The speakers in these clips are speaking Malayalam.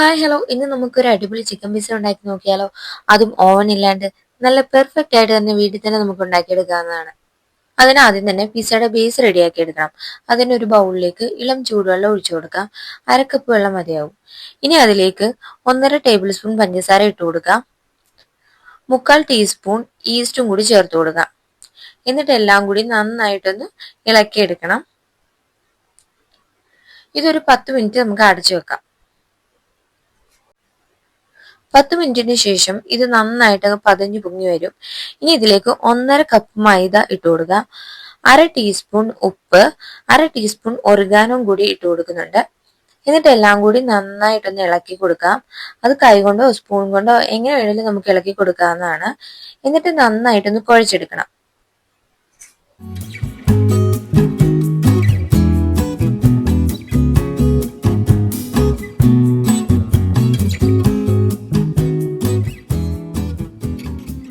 ഹായ് ഹലോ ഇന്ന് നമുക്കൊരു അടിപൊളി ചിക്കൻ പിസ്സ ഉണ്ടാക്കി നോക്കിയാലോ? അതും ഓവൻ ഇല്ലാണ്ട് നല്ല പെർഫെക്റ്റ് ആയിട്ട് തന്നെ വീട്ടിൽ തന്നെ നമുക്ക് ഉണ്ടാക്കിയെടുക്കാവുന്നതാണ്. അതിന് ആദ്യം തന്നെ പിസ്സയുടെ ബേസ് റെഡിയാക്കി എടുക്കണം. അതിന് ഒരു ബൗളിലേക്ക് ഇളം ചൂടുവെള്ളം ഒഴിച്ചു കൊടുക്കാം. അരക്കപ്പ് വെള്ളം മതിയാവും. ഇനി അതിലേക്ക് ഒന്നര ടേബിൾ സ്പൂൺ പഞ്ചസാര ഇട്ട് കൊടുക്കാം. മുക്കാൽ ടീസ്പൂൺ ഈസ്റ്റും കൂടി ചേർത്ത് കൊടുക്കാം. എന്നിട്ട് എല്ലാം കൂടി നന്നായിട്ടൊന്ന് ഇളക്കിയെടുക്കണം. ഇതൊരു പത്ത് മിനിറ്റ് നമുക്ക് അടച്ചു വെക്കാം. പത്ത് മിനിറ്റിന് ശേഷം ഇത് നന്നായിട്ട് പതഞ്ഞു പൊങ്ങി വരും. ഇനി ഇതിലേക്ക് ഒന്നര കപ്പ് മൈദ ഇട്ട് കൊടുക്കുക അര ടീസ്പൂൺ ഉപ്പ് അര ടീസ്പൂൺ ഒറിഗാനും കൂടി ഇട്ട് കൊടുക്കുന്നുണ്ട്. എന്നിട്ട് എല്ലാം കൂടി നന്നായിട്ടൊന്ന് ഇളക്കി കൊടുക്കാം. അത് കൈകൊണ്ടോ സ്പൂൺ കൊണ്ടോ എങ്ങനെ വേണമെങ്കിലും നമുക്ക് ഇളക്കി കൊടുക്കാവുന്നതാണ്. എന്നിട്ട് നന്നായിട്ടൊന്ന് കുഴച്ചെടുക്കണം.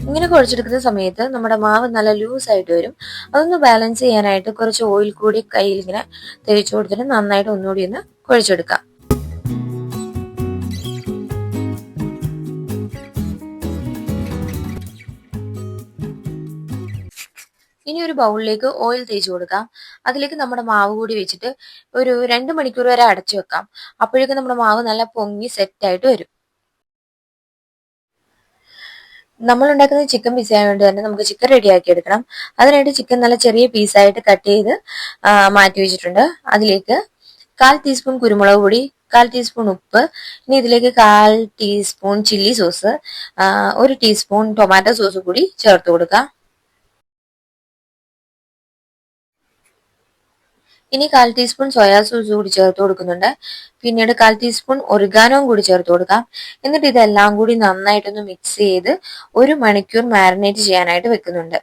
ഇങ്ങനെ കുഴച്ചെടുക്കുന്ന സമയത്ത് നമ്മുടെ മാവ് നല്ല ലൂസ് ആയിട്ട് വരും. അതൊന്ന് ബാലൻസ് ചെയ്യാനായിട്ട് കുറച്ച് ഓയിൽ കൂടി കയ്യിൽ ഇങ്ങനെ തേച്ച് കൊടുത്തിട്ട് നന്നായിട്ട് ഒന്നുകൂടി ഒന്ന് കുഴച്ചെടുക്കാം. ഇനി ഒരു ബൗളിലേക്ക് ഓയിൽ തേച്ച് കൊടുക്കാം. അതിലേക്ക് നമ്മുടെ മാവ് കൂടി വെച്ചിട്ട് ഒരു രണ്ട് മണിക്കൂർ വരെ അടച്ചു വെക്കാം. അപ്പോഴേക്കും നമ്മുടെ മാവ് നല്ല പൊങ്ങി സെറ്റ് ആയിട്ട് വരും. നമ്മൾ ഉണ്ടാക്കുന്ന ചിക്കൻ പിസ്സ ആയതുകൊണ്ട് തന്നെ നമുക്ക് ചിക്കൻ റെഡിയാക്കി എടുക്കണം അതിനായിട്ട് ചിക്കൻ നല്ല ചെറിയ പീസായിട്ട് കട്ട് ചെയ്ത് മാറ്റി വെച്ചിട്ടുണ്ട്. അതിലേക്ക് കാൽ ടീസ്പൂൺ കുരുമുളക് പൊടി കാൽ ടീസ്പൂൺ ഉപ്പ് ഇനി ഇതിലേക്ക് കാൽ ടീസ്പൂൺ ചില്ലി സോസ് ഒരു ടീസ്പൂൺ ടൊമാറ്റോ സോസ് കൂടി ചേർത്ത് കൊടുക്കാം. ഇനി കാൽ ടീസ്പൂൺ സോയാ സോസ് കൂടി ചേർത്ത് കൊടുക്കുന്നുണ്ട്. പിന്നീട് കാൽ ടീസ്പൂൺ ഒറിഗാനോയും കൂടി ചേർത്ത് കൊടുക്കാം. എന്നിട്ട് ഇതെല്ലാം കൂടി നന്നായിട്ടൊന്ന് മിക്സ് ചെയ്ത് ഒരു മണിക്കൂർ മാരിനേറ്റ് ചെയ്യാനായിട്ട് വെക്കുന്നുണ്ട്.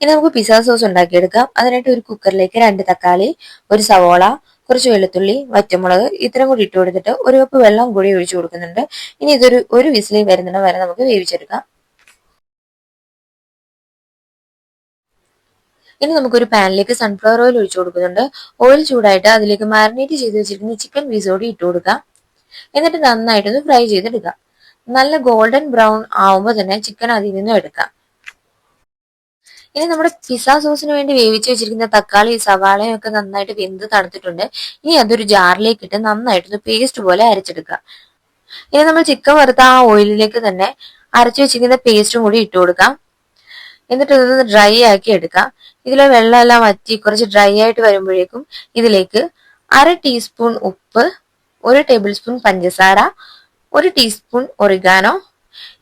ഇനി നമുക്ക് പിസ്സ സോസ് ഉണ്ടാക്കിയെടുക്കാം. അതിനായിട്ട് ഒരു കുക്കറിലേക്ക് രണ്ട് തക്കാളി ഒരു സവോള കുറച്ച് വെളുത്തുള്ളി വറ്റമുളക് ഇത്രയും കൂടി ഇട്ട് കൊടുത്തിട്ട് ഒരു കപ്പ് വെള്ളം കൂടി ഒഴിച്ചു കൊടുക്കുന്നുണ്ട്. ഇനി ഇതൊരു ഒരു വിസിലി വരുന്നിടം വരെ നമുക്ക് വേവിച്ചെടുക്കാം. ഇനി നമുക്കൊരു പാനിലേക്ക് സൺഫ്ലവർ ഓയിൽ ഒഴിച്ചു കൊടുക്കുന്നുണ്ട്. ഓയിൽ ചൂടായിട്ട് അതിലേക്ക് മാരിനേറ്റ് ചെയ്ത് വെച്ചിരിക്കുന്ന ചിക്കൻ പീസ് കൂടി ഇട്ട് കൊടുക്കാം. എന്നിട്ട് നന്നായിട്ടൊന്ന് ഫ്രൈ ചെയ്തെടുക്കാം. നല്ല ഗോൾഡൻ ബ്രൗൺ ആവുമ്പോൾ തന്നെ ചിക്കൻ അതിൽ നിന്നും എടുക്കാം. ഇനി നമ്മുടെ പിസ സോസിന് വേണ്ടി വേവിച്ച് വെച്ചിരിക്കുന്ന തക്കാളി സവാളയും ഒക്കെ നന്നായിട്ട് വെന്ത് തണുത്തിട്ടുണ്ട്. ഇനി അതൊരു ജാറിലേക്ക് ഇട്ട് നന്നായിട്ടൊന്ന് പേസ്റ്റ് പോലെ അരച്ചെടുക്കുക. ഇനി നമ്മൾ ചിക്കൻ വറുത്ത ആ ഓയിലിലേക്ക് തന്നെ അരച്ചു വെച്ചിരിക്കുന്ന പേസ്റ്റും കൂടി ഇട്ട് കൊടുക്കാം. എന്നിട്ട് ഇതൊന്ന് ഡ്രൈ ആക്കി എടുക്കാം. ഇതിലെ വെള്ളമെല്ലാം വറ്റി കുറച്ച് ഡ്രൈ ആയിട്ട് വരുമ്പോഴേക്കും ഇതിലേക്ക് അര ടീസ്പൂൺ ഉപ്പ് ഒരു ടേബിൾ സ്പൂൺ പഞ്ചസാര ഒരു ടീസ്പൂൺ ഒറിഗാനോ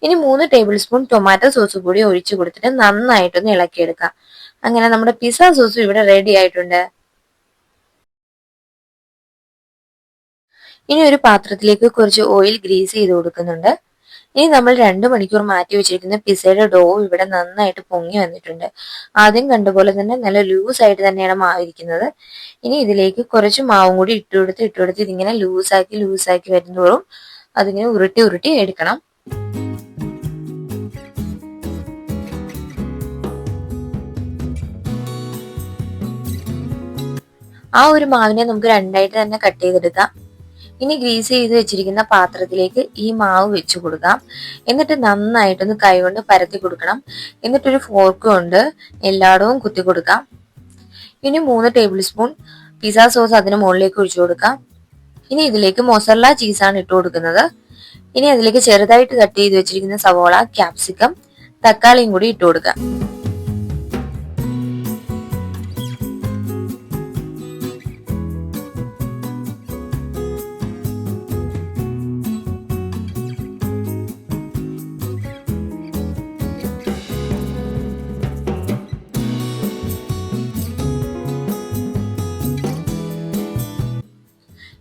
ഇനി മൂന്ന് ടേബിൾ സ്പൂൺ ടൊമാറ്റോ സോസ് കൂടി ഒഴിച്ചു കൊടുത്തിട്ട് നന്നായിട്ടൊന്ന് ഇളക്കിയെടുക്കാം. അങ്ങനെ നമ്മുടെ പിസ സോസ് ഇവിടെ റെഡി ആയിട്ടുണ്ട്. ഇനി ഒരു പാത്രത്തിലേക്ക് കുറച്ച് ഓയിൽ ഗ്രീസ് ചെയ്ത് കൊടുക്കുന്നുണ്ട്. ഇനി നമ്മൾ രണ്ട് മണിക്കൂർ മാറ്റി വെച്ചിരിക്കുന്ന പിസയുടെ ഡോ ഇവിടെ നന്നായിട്ട് പൊങ്ങി വന്നിട്ടുണ്ട്. ആദ്യം കണ്ടപോലെ തന്നെ നല്ല ലൂസ് ആയിട്ട് തന്നെയാണ് മാവിരിക്കുന്നത്. ഇനി ഇതിലേക്ക് കുറച്ച് മാവും കൂടി ഇട്ടുകൊടുത്ത് ഇട്ടുകൊടുത്ത് ഇതിങ്ങനെ ലൂസാക്കി ലൂസാക്കി വരുന്നതോറും അതിങ്ങനെ ഉരുട്ടി ഉരുട്ടി എടുക്കണം. ആ ഒരു മാവിനെ നമുക്ക് രണ്ടായിട്ട് തന്നെ കട്ട് ചെയ്തെടുക്കാം. ഇനി ഗ്രീസ് ചെയ്ത് വെച്ചിരിക്കുന്ന പാത്രത്തിലേക്ക് ഈ മാവ് വെച്ച് കൊടുക്കാം. എന്നിട്ട് നന്നായിട്ടൊന്ന് കൈകൊണ്ട് പരത്തി കൊടുക്കണം. എന്നിട്ടൊരു ഫോർക്ക് കൊണ്ട് എല്ലായിടവും കുത്തി കൊടുക്കാം. ഇനി മൂന്ന് ടേബിൾ സ്പൂൺ പിസ സോസ് അതിന് മുകളിലേക്ക് ഒഴിച്ചു കൊടുക്കാം. ഇനി ഇതിലേക്ക് മൊസറല ചീസാണ് ഇട്ട് കൊടുക്കുന്നത്. ഇനി അതിലേക്ക് ചെറുതായിട്ട് കട്ട് ചെയ്ത് വെച്ചിരിക്കുന്ന സവോള ക്യാപ്സിക്കം തക്കാളിയും കൂടി ഇട്ട് കൊടുക്കാം.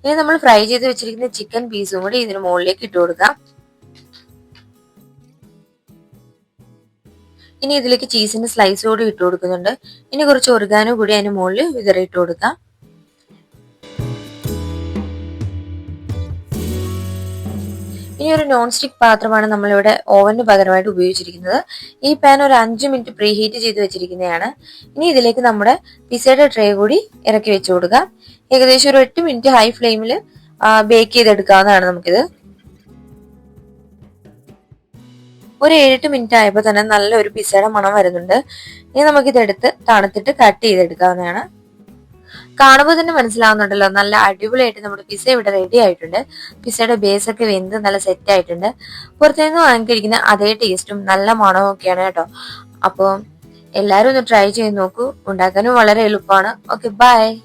ഇനി നമ്മൾ ഫ്രൈ ചെയ്ത് വെച്ചിരിക്കുന്ന ചിക്കൻ പീസും കൂടി ഇതിന് മുകളിലേക്ക് ഇട്ട് കൊടുക്കാം. ഇനി ഇതിലേക്ക് ചീസിന്റെ സ്ലൈസ് കൂടി ഇട്ട് കൊടുക്കുന്നുണ്ട്. ഇനി കുറച്ച് ഒറുഗാനോ കൂടി അതിന് മുകളിൽ വിതറി ഇട്ട് കൊടുക്കാം. ഇനി ഒരു നോൺ സ്റ്റിക് പാത്രമാണ് നമ്മളിവിടെ ഓവന് പകരമായിട്ട് ഉപയോഗിച്ചിരിക്കുന്നത്. ഈ പാൻ ഒരു അഞ്ച് മിനിറ്റ് പ്രീ ഹീറ്റ് ചെയ്ത് വെച്ചിരിക്കുന്നതാണ്. ഇനി ഇതിലേക്ക് നമ്മുടെ പിസയുടെ ട്രേ കൂടി ഇറക്കി വെച്ചു കൊടുക്കാം. ഏകദേശം ഒരു എട്ട് മിനിറ്റ് ഹൈ ഫ്ലെയിമിൽ ബേക്ക് ചെയ്തെടുക്കാവുന്നതാണ് നമുക്കിത്. ഒരു ഏഴെട്ട് മിനിറ്റ് ആയപ്പോൾ തന്നെ നല്ലൊരു പിസയുടെ മണം വരുന്നുണ്ട്. ഇനി നമുക്കിതെടുത്ത് തണുത്തിട്ട് കട്ട് ചെയ്തെടുക്കാവുന്നതാണ്. കാണുമ്പോൾ തന്നെ മനസ്സിലാവുന്നുണ്ടല്ലോ. നല്ല അടിപൊളിയായിട്ട് നമ്മുടെ പിസ്സ ഇവിടെ റെഡി ആയിട്ടുണ്ട്. പിസയുടെ ബേസ് ഒക്കെ വെന്ത് നല്ല സെറ്റ് ആയിട്ടുണ്ട്. പുറത്തുനിന്ന് വാങ്ങിക്കഴിക്കുന്ന അതേ ടേസ്റ്റും നല്ല മണവും ഒക്കെയാണ് കേട്ടോ. അപ്പോൾ എല്ലാവരും ഒന്ന് ട്രൈ ചെയ്ത് നോക്കൂ. ഉണ്ടാക്കാനും വളരെ എളുപ്പമാണ്. Okay bye